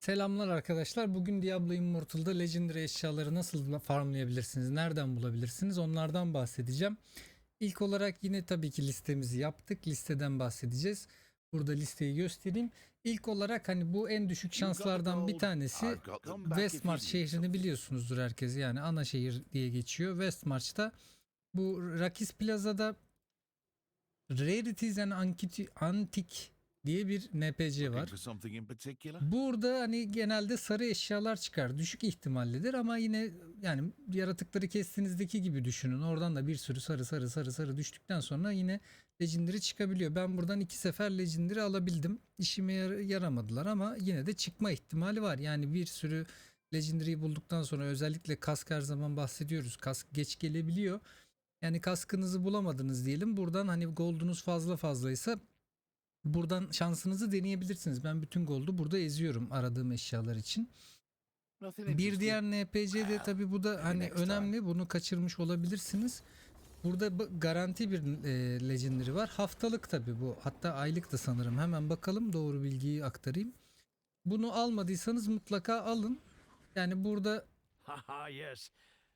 Selamlar arkadaşlar. Bugün Diablo Immortal'da Legendary eşyaları nasıl farmlayabilirsiniz, nereden bulabilirsiniz onlardan bahsedeceğim. İlk olarak yine tabii ki listemizi yaptık. Listeden bahsedeceğiz. Burada listeyi göstereyim. İlk olarak hani bu en düşük şanslardan bir tanesi Westmarch şehrini biliyorsunuzdur herkes. Yani ana şehir diye geçiyor. Westmarch'ta bu Rakis Plaza'da Rarities and Antique diye bir NPC var. Burada hani genelde sarı eşyalar çıkar. Düşük ihtimallidir ama yine yani yaratıkları kestiğinizdeki gibi düşünün. Oradan da bir sürü sarı sarı sarı sarı düştükten sonra yine Legendary çıkabiliyor. Ben buradan iki sefer Legendary alabildim. İşime yar- yaramadılar ama yine de çıkma ihtimali var. Yani bir sürü Legendary'yi bulduktan sonra özellikle kask her zaman bahsediyoruz. Kask geç gelebiliyor. Yani kaskınızı bulamadınız diyelim. Buradan hani gold'unuz fazla fazlaysa Buradan şansınızı deneyebilirsiniz. Ben bütün gold'u burada eziyorum aradığım eşyalar için. Bir diğer NPC de tabi bu da hani önemli. Bunu kaçırmış olabilirsiniz. Burada bu- garanti bir e, legendary var. Haftalık tabi bu. Hatta aylık da sanırım. Hemen bakalım doğru bilgiyi aktarayım. Bunu almadıysanız mutlaka alın. Yani burada Haha yes.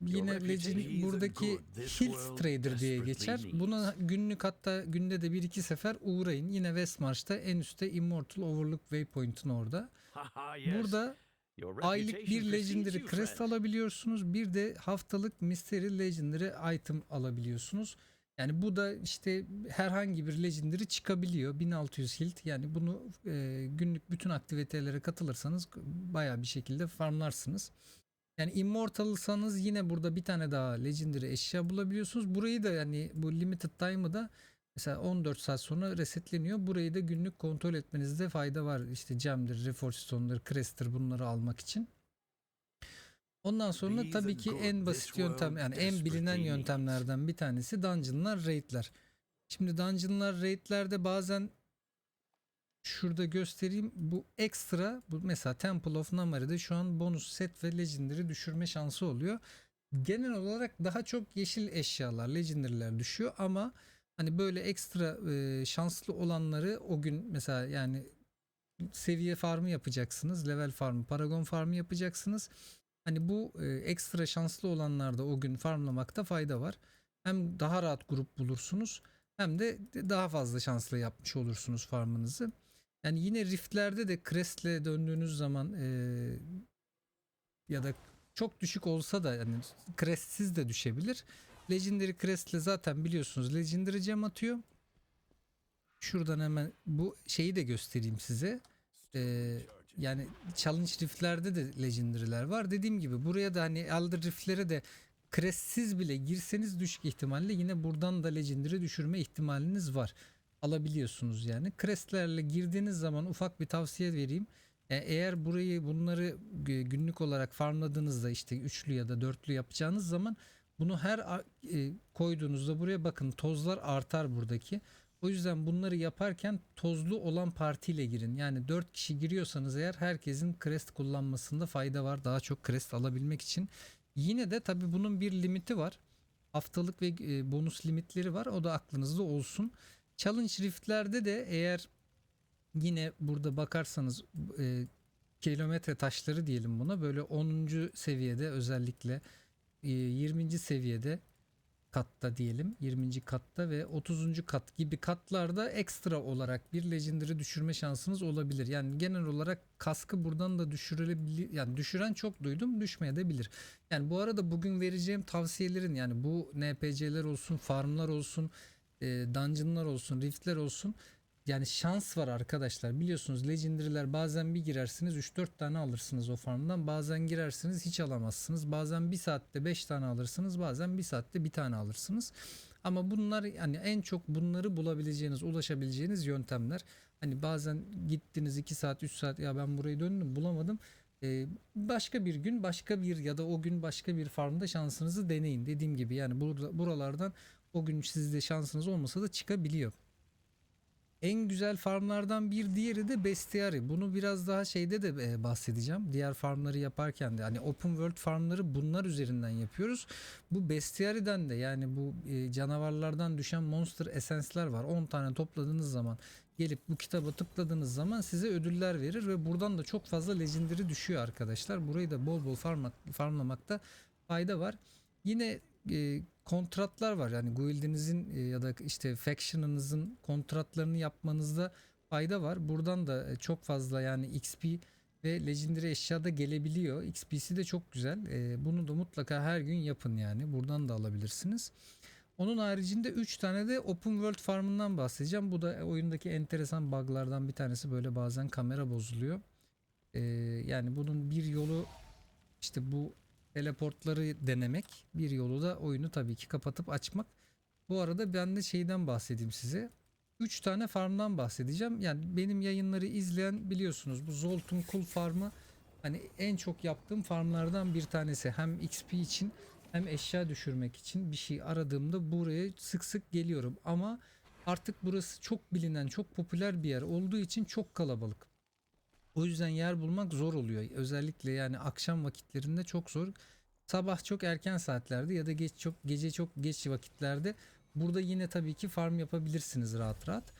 Yine legend buradaki world Trader diye geçer. Buna günlük hatta günde de bir iki sefer uğrayın. Yine Westmarch'ta en üstte Immortal Overlook Waypoint'un orada. Burada aylık bir Legendary Crest alabiliyorsunuz. Bir de haftalık Mystery Legendary Item alabiliyorsunuz. Yani bu da işte herhangi bir Legendary çıkabiliyor. 1600 hilt. Yani bunu e, günlük bütün aktivitelere katılırsanız bayağı bir şekilde farmlarsınız. Yani Immortal'sanız yine burada bir tane daha Legendary eşya bulabiliyorsunuz. Burayı da yani bu Limited Time'ı da mesela 14 saat sonra resetleniyor. Burayı da günlük kontrol etmenizde fayda var. İşte gem'dir, Reforged Stone'dır, Crest'tir bunları almak için. Ondan sonra tabii ki en basit yöntem yani en bilinen yöntemlerden bir tanesi dungeonlar, raid'ler. Şimdi dungeonlar, raid'lerde bazen şurada göstereyim. Bu ekstra bu mesela Temple of Namare'de şu an bonus set ve legendary düşürme şansı oluyor. Genel olarak daha çok yeşil eşyalar, legendary'ler düşüyor ama hani böyle ekstra e, şanslı olanları o gün mesela yani seviye farmı yapacaksınız, level farmı, paragon farmı yapacaksınız. Hani bu e, ekstra şanslı olanlarda o gün farmlamakta fayda var. Hem daha rahat grup bulursunuz hem de daha fazla şanslı yapmış olursunuz farmınızı. Yani yine riftlerde de Crest'le döndüğünüz zaman e, ya da çok düşük olsa da yani Crest'siz de düşebilir. Legendary Crest'le zaten biliyorsunuz Legendary gem atıyor. Şuradan hemen bu şeyi de göstereyim size. Ee, yani challenge riftlerde de legendary'ler var. Dediğim gibi buraya da hani Elder riftlere de Crestsiz bile girseniz düşük ihtimalle yine buradan da legendary düşürme ihtimaliniz var. Alabiliyorsunuz yani. Crestlerle girdiğiniz zaman ufak bir tavsiye vereyim. E, Eğer burayı bunları gü- günlük olarak farmladığınızda işte üçlü ya da dörtlü yapacağınız zaman bunu her e, koyduğunuzda buraya bakın tozlar artar buradaki. O yüzden bunları yaparken tozlu olan partiyle girin. Yani 4 kişi giriyorsanız eğer herkesin crest kullanmasında fayda var. Daha çok crest alabilmek için. Yine de tabi bunun bir limiti var. Haftalık ve e, bonus limitleri var. O da aklınızda olsun. Challenge riftlerde de eğer yine burada bakarsanız e, kilometre taşları diyelim buna böyle 10. seviyede özellikle e, 20. seviyede katta diyelim 20. katta ve 30. kat gibi katlarda ekstra olarak bir legendary düşürme şansınız olabilir. Yani genel olarak kaskı buradan da düşürülebilir. Yani düşüren çok duydum düşmeye de bilir. Yani bu arada bugün vereceğim tavsiyelerin yani bu NPC'ler olsun, farmlar olsun, e, dungeonlar olsun, riftler olsun yani şans var arkadaşlar. Biliyorsunuz legendary'ler bazen bir girersiniz 3-4 tane alırsınız o farmdan. Bazen girersiniz hiç alamazsınız. Bazen bir saatte 5 tane alırsınız. Bazen bir saatte bir tane alırsınız. Ama bunlar yani en çok bunları bulabileceğiniz, ulaşabileceğiniz yöntemler. Hani bazen gittiniz 2 saat 3 saat ya ben burayı döndüm bulamadım. Ee, başka bir gün başka bir ya da o gün başka bir farmda şansınızı deneyin. Dediğim gibi yani buralardan o gün sizde şansınız olmasa da çıkabiliyor. En güzel farmlardan bir diğeri de Bestiary. Bunu biraz daha şeyde de e, bahsedeceğim. Diğer farmları yaparken de hani open world farmları bunlar üzerinden yapıyoruz. Bu Bestiary'den de yani bu e, canavarlardan düşen monster esence'ler var. 10 tane topladığınız zaman gelip bu kitaba tıkladığınız zaman size ödüller verir ve buradan da çok fazla legendary düşüyor arkadaşlar. Burayı da bol bol farmla, farmlamakta fayda var. Yine e, kontratlar var. Yani guildinizin e, ya da işte faction'ınızın kontratlarını yapmanızda fayda var. Buradan da e, çok fazla yani XP ve legendary eşya da gelebiliyor. XP'si de çok güzel. E, bunu da mutlaka her gün yapın yani. Buradan da alabilirsiniz. Onun haricinde 3 tane de open world farmından bahsedeceğim. Bu da oyundaki enteresan bug'lardan bir tanesi. Böyle bazen kamera bozuluyor. Yani bunun bir yolu işte bu teleportları denemek. Bir yolu da oyunu tabii ki kapatıp açmak. Bu arada ben de şeyden bahsedeyim size. 3 tane farmdan bahsedeceğim. Yani benim yayınları izleyen biliyorsunuz bu Zoltun Kul farmı hani en çok yaptığım farmlardan bir tanesi. Hem XP için hem eşya düşürmek için bir şey aradığımda buraya sık sık geliyorum. Ama artık burası çok bilinen, çok popüler bir yer olduğu için çok kalabalık. O yüzden yer bulmak zor oluyor. Özellikle yani akşam vakitlerinde çok zor. Sabah çok erken saatlerde ya da geç çok gece çok geç vakitlerde burada yine tabii ki farm yapabilirsiniz rahat rahat.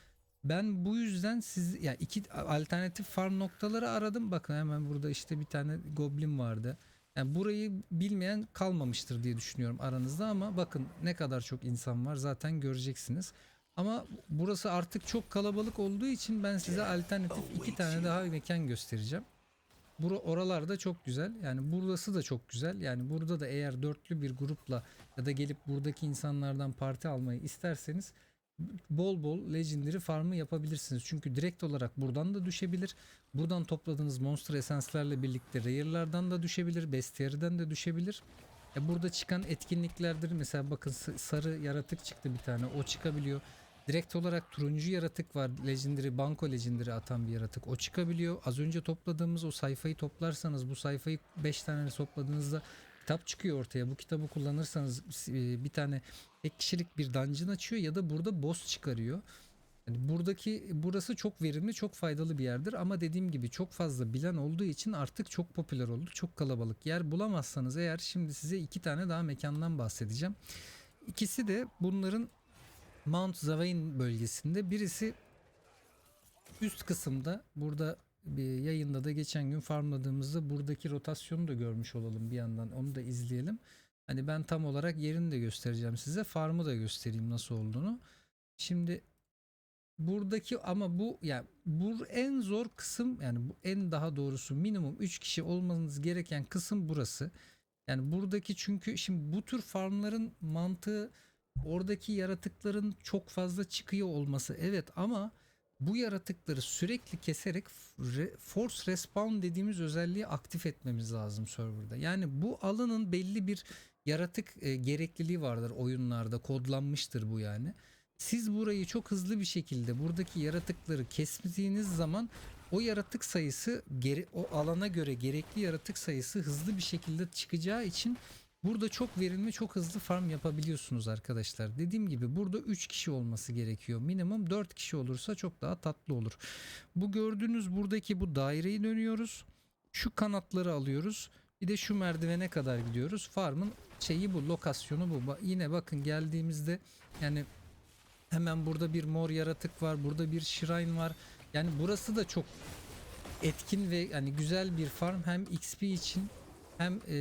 Ben bu yüzden siz ya iki alternatif farm noktaları aradım. Bakın hemen burada işte bir tane goblin vardı. Yani burayı bilmeyen kalmamıştır diye düşünüyorum aranızda ama bakın ne kadar çok insan var zaten göreceksiniz. Ama burası artık çok kalabalık olduğu için ben size alternatif iki tane daha mekan göstereceğim. Bura oralarda çok güzel. Yani burası da çok güzel. Yani burada da eğer dörtlü bir grupla ya da gelip buradaki insanlardan parti almayı isterseniz bol bol legendary farmı yapabilirsiniz. Çünkü direkt olarak buradan da düşebilir. Buradan topladığınız monster esanslarla birlikte rare'lardan da düşebilir. Bestiary'den de düşebilir. E burada çıkan etkinliklerdir. Mesela bakın sarı yaratık çıktı bir tane. O çıkabiliyor. Direkt olarak turuncu yaratık var. Legendary, banko legendary atan bir yaratık. O çıkabiliyor. Az önce topladığımız o sayfayı toplarsanız bu sayfayı 5 tane topladığınızda kitap çıkıyor ortaya. Bu kitabı kullanırsanız e, bir tane tek kişilik bir dungeon açıyor ya da burada boss çıkarıyor. Yani buradaki burası çok verimli, çok faydalı bir yerdir ama dediğim gibi çok fazla bilen olduğu için artık çok popüler oldu. Çok kalabalık. Yer bulamazsanız eğer şimdi size iki tane daha mekandan bahsedeceğim. İkisi de bunların Mount Zavain bölgesinde. Birisi üst kısımda burada bir yayında da geçen gün farmladığımızda buradaki rotasyonu da görmüş olalım bir yandan. Onu da izleyelim. Hani ben tam olarak yerini de göstereceğim size. Farmı da göstereyim nasıl olduğunu. Şimdi buradaki ama bu yani bu en zor kısım yani bu en daha doğrusu minimum 3 kişi olmanız gereken kısım burası. Yani buradaki çünkü şimdi bu tür farmların mantığı oradaki yaratıkların çok fazla çıkıyor olması evet ama bu yaratıkları sürekli keserek re- force respawn dediğimiz özelliği aktif etmemiz lazım serverda. Yani bu alanın belli bir yaratık e, gerekliliği vardır oyunlarda kodlanmıştır bu yani. Siz burayı çok hızlı bir şekilde buradaki yaratıkları kesmediğiniz zaman o yaratık sayısı o alana göre gerekli yaratık sayısı hızlı bir şekilde çıkacağı için burada çok verimli çok hızlı farm yapabiliyorsunuz arkadaşlar. Dediğim gibi burada 3 kişi olması gerekiyor. Minimum 4 kişi olursa çok daha tatlı olur. Bu gördüğünüz buradaki bu daireyi dönüyoruz. Şu kanatları alıyoruz. Bir de şu merdivene kadar gidiyoruz. Farmın şeyi bu, lokasyonu bu. Yine bakın geldiğimizde yani hemen burada bir mor yaratık var. Burada bir shrine var. Yani burası da çok etkin ve yani güzel bir farm hem XP için hem e,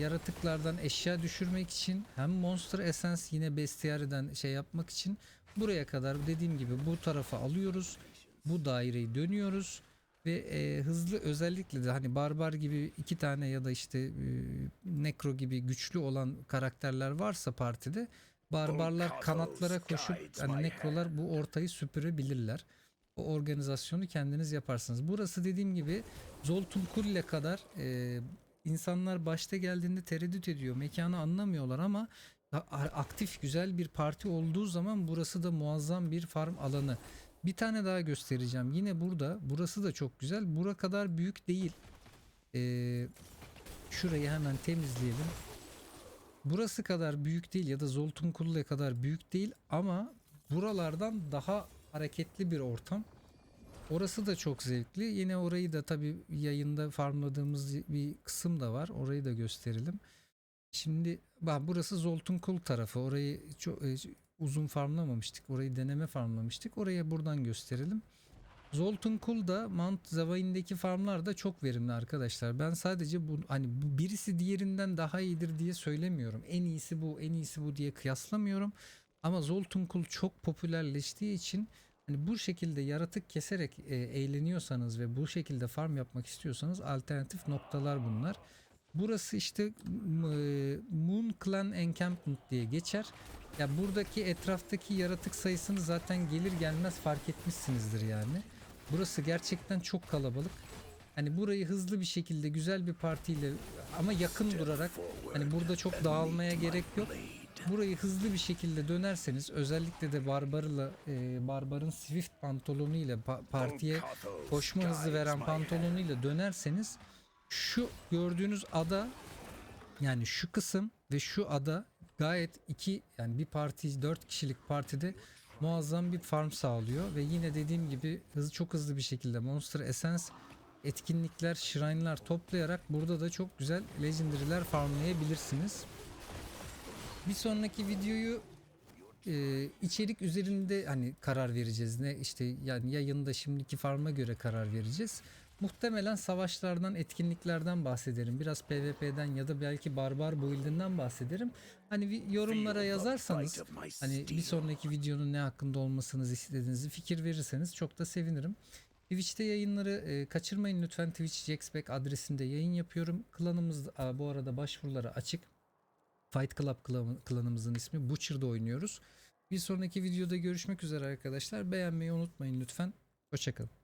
yaratıklardan eşya düşürmek için hem Monster Essence yine bestiary'den şey yapmak için buraya kadar dediğim gibi bu tarafa alıyoruz. Bu daireyi dönüyoruz ve e, hızlı özellikle de hani barbar gibi iki tane ya da işte e, necro gibi güçlü olan karakterler varsa partide barbarlar kanatlara koşup hani necrolar bu ortayı süpürebilirler. O organizasyonu kendiniz yaparsınız. Burası dediğim gibi Zoltun Kul'le kadar e, insanlar başta geldiğinde tereddüt ediyor. Mekanı anlamıyorlar ama aktif güzel bir parti olduğu zaman burası da muazzam bir farm alanı. Bir tane daha göstereceğim. Yine burada. Burası da çok güzel. Bura kadar büyük değil. Ee, şurayı hemen temizleyelim. Burası kadar büyük değil ya da Zoltun Kul'le kadar büyük değil ama buralardan daha hareketli bir ortam. Orası da çok zevkli. Yine orayı da tabi yayında farmladığımız bir kısım da var. Orayı da gösterelim. Şimdi bak burası Zoltun Kul tarafı. Orayı çok, e, uzun farmlamamıştık. Orayı deneme farmlamıştık. Oraya buradan gösterelim. Zoltun Kul da Mount Zavain'deki farmlar da çok verimli arkadaşlar. Ben sadece bu hani birisi diğerinden daha iyidir diye söylemiyorum. En iyisi bu, en iyisi bu diye kıyaslamıyorum. Ama Zoltun Kul çok popülerleştiği için hani bu şekilde yaratık keserek e, eğleniyorsanız ve bu şekilde farm yapmak istiyorsanız alternatif noktalar bunlar. Burası işte e, Moon Clan Encampment diye geçer. Ya buradaki etraftaki yaratık sayısını zaten gelir gelmez fark etmişsinizdir yani. Burası gerçekten çok kalabalık. Hani burayı hızlı bir şekilde güzel bir partiyle ama yakın durarak hani burada çok dağılmaya gerek yok. Burayı hızlı bir şekilde dönerseniz özellikle de Barbar'la e, Barbar'ın Swift pantolonuyla pa- partiye koşma hızı veren pantolonuyla dönerseniz şu gördüğünüz ada yani şu kısım ve şu ada gayet iki yani bir parti 4 kişilik partide muazzam bir farm sağlıyor ve yine dediğim gibi hızlı çok hızlı bir şekilde Monster Essence etkinlikler, shrine'lar toplayarak burada da çok güzel legendary'ler farmlayabilirsiniz. Bir sonraki videoyu e, içerik üzerinde hani karar vereceğiz. Ne işte yani yayında şimdiki farma göre karar vereceğiz. Muhtemelen savaşlardan, etkinliklerden bahsederim. Biraz PvP'den ya da belki barbar build'inden bahsederim. Hani yorumlara yazarsanız hani bir sonraki videonun ne hakkında olmasını istediğinizi fikir verirseniz çok da sevinirim. Twitch'te yayınları e, kaçırmayın lütfen. Twitch Jaxback adresinde yayın yapıyorum. Klanımız aa, bu arada başvuruları açık. Fight Club klan- klanımızın ismi. Butcher'da oynuyoruz. Bir sonraki videoda görüşmek üzere arkadaşlar. Beğenmeyi unutmayın lütfen. Hoşçakalın.